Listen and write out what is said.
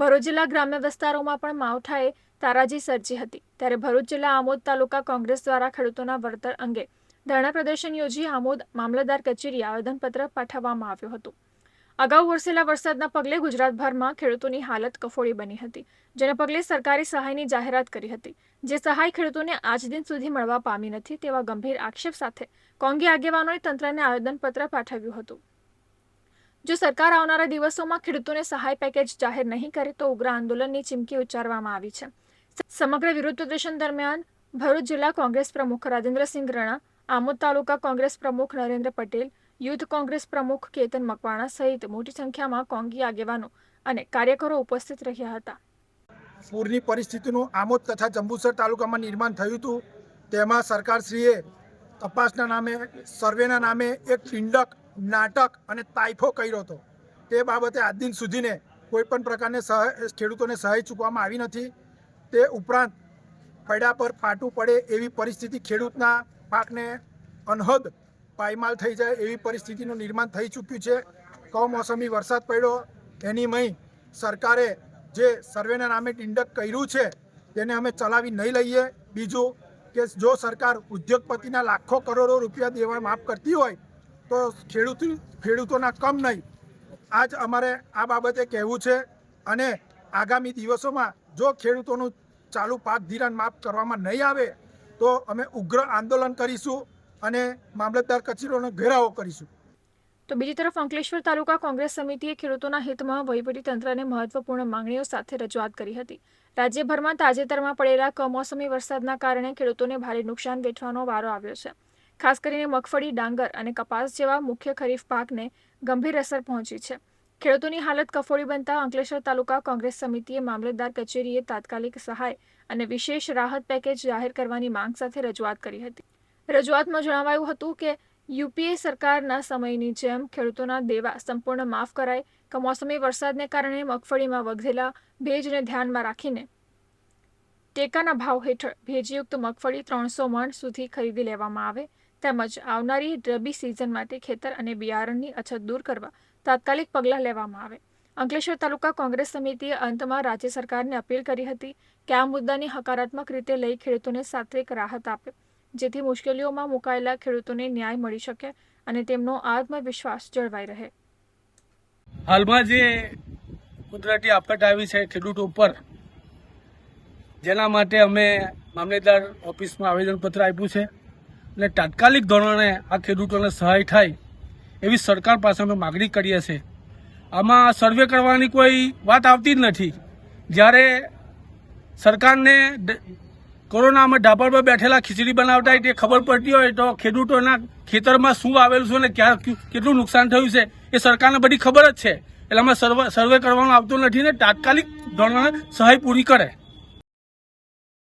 ભરૂચ જિલ્લા ગ્રામ્ય વિસ્તારોમાં પણ માવઠાએ તારાજી સર્જી હતી. ત્યારે ભરૂચ જિલ્લા આમોદ તાલુકા કોંગ્રેસ દ્વારા ખેડૂતોના વળતર અંગે ધરણા પ્રદર્શન યોજી આમોદ મામલતદાર કચેરીએ આવેદનપત્ર પાઠવવામાં આવ્યું હતું. અગાઉ વરસેલા વરસાદના પગલે ગુજરાતભરમાં ખેડૂતોની હાલત કફોડી બની હતી, જેને પગલે સરકારી સહાયની જાહેરાત કરી હતી. જે સહાય ખેડૂતોને આજ દિન સુધી મળવા પામી નથી તેવા ગંભીર આક્ષેપ સાથે કોંગી આગેવાનોએ તંત્રને આવેદનપત્ર પાઠવ્યું હતું. જો સરકાર આવનારા દિવસોમાં ખેડૂતોને સહાય પેકેજ જાહેર નહીં કરે તો ઉગ્ર આંદોલનની ચીમકી ઉચ્ચારવામાં આવી છે. સમગ્ર વિરોધ પ્રદર્શન દરમિયાન ભરૂચ જિલ્લા કોંગ્રેસ પ્રમુખ રાજેન્દ્રસિંહ રણા, આમોદ તાલુકા કોંગ્રેસ પ્રમુખ નરેન્દ્ર પટેલ, યુથ કોંગ્રેસ પ્રમુખ કેતન મકવાણા સહિત મોટી સંખ્યામાં કોંગી આગેવાનો અને કાર્યકરો ઉપસ્થિત રહ્યા હતા. પૂરની પરિસ્થિતિનું આમોદ તથા જંબુસર તાલુકામાં નિર્માણ થયું હતું. તેમાં સરકારશ્રીએ તપાસના નામે, સર્વેના નામે એક ઠીંડક નાટક અને તાઇફો કર્યો હતો. તે બાબતે આજ દિન સુધીને કોઈ પણ પ્રકારની સહાય ખેડૂતોને સહાય ચૂકવામાં આવી નથી. તે ઉપરાંત પૈડા પર ફાટું પડે એવી પરિસ્થિતિ ખેડૂતના પાકને અનહદ પાયમાલ થઈ જાય એવી પરિસ્થિતિનું નિર્માણ થઈ ચૂક્યું છે. કમોસમી વરસાદ પડ્યો. એની મય સરકારે જે સર્વેના નામે ટિંડક કર્યું છે તેને અમે ચલાવી નહીં લઈએ. બીજું કે જો સરકાર ઉદ્યોગપતિના લાખો કરોડો રૂપિયા દેવા માફ કરતી હોય તો ખેડૂત ખેડૂતોના કમ નહીં. આજ અમારે આ બાબતે કહેવું છે અને આગામી દિવસોમાં જો ખેડૂતોનું ચાલુ પાક ધિરાણ માફ કરવામાં નહીં આવે, તો અમે ઉગ્ર આંદોલન કરીશું અને મામલતદાર કચેરીઓનો ઘેરાવો કરીશું. તો બીજી તરફ અંકલેશ્વર તાલુકા કોંગ્રેસ સમિતિએ ખેડૂતોના હિતમાં વહીવટીતંત્રને મહત્વપૂર્ણ માંગણીઓ સાથે રજૂઆત કરી હતી. રાજ્યભરમાં તાજેતરમાં પડેલા કમોસમી વરસાદના કારણે ખેડૂતોને ભારે નુકસાન વેઠવાનો વારો આવ્યો છે. ખાસ કરીને મગફળી, ડાંગર અને કપાસ જેવા મુખ્ય ખરીફ પાકને ગંભીર અસર પહોંચી છે. ખેડૂતોની હાલત કફોડી બનતા અંકલેશ્વર તાલુકા કોંગ્રેસ સમિતિએ મામલતદાર કચેરીએ તાત્કાલિક સહાય અને વિશેષ રાહત પેકેજ જાહેર કરવાની માંગ સાથે રજૂઆત કરી હતી. રજૂઆતમાં જણાવાયું હતું કે, યુપીએ સરકારના સમયની જેમ ખેડૂતોના દેવા સંપૂર્ણ માફ કરાય કમોસમી વરસાદને કારણે મગફળીમાં વધેલા ભેજને ધ્યાનમાં રાખીને ટેકાના ભાવ હેઠળ ભેજયુક્ત મગફળી ત્રણસો મણ સુધી ખરીદી લેવામાં આવે તેમજ આવનારી રબી સિઝન માટે ખેતર અને બિયારણની અછત દૂર કરવા તાત્કાલિક પગલાં લેવામાં આવે. અંકલેશ્વર તાલુકા કોંગ્રેસ સમિતિએ અંતમાં રાજ્ય સરકારને અપીલ કરી હતી કે આ મુદ્દાની હકારાત્મક રીતે લઈ ખેડૂતોને સાત્વિક રાહત આપે, જેથી મુશ્કેલીઓમાં મુકાયેલા ખેડૂતોને ન્યાય મળી શકે અને તેમનો આત્મવિશ્વાસ જળવાઈ રહે. હાલમાં જે કુદરતી આફત આવી છે ખેડૂતો ઉપર, જેના માટે અમે મામલેદાર ઓફિસમાં આવેદનપત્ર આપ્યું છે. અને તાત્કાલિક ધોરણે આ ખેડૂતોને સહાય થાય એવી સરકાર પાસે અમે માગણી કરીએ છીએ. આમાં સર્વે કરવાની કોઈ વાત આવતી જ નથી. જ્યારે સરકારને કોરોનામાં ઢાબર પર બેઠેલા ખીચડી બનાવતા હોય તે ખબર પડતી હોય તો ખેડૂતોના ખેતરમાં શું આવેલું છે અને ક્યાં કેટલું નુકસાન થયું છે એ સરકારને બધી ખબર જ છે. એટલે આમાં સર્વે સર્વે કરવાનું આવતું નથી ને તાત્કાલિક ધોરણે સહાય પૂરી કરે.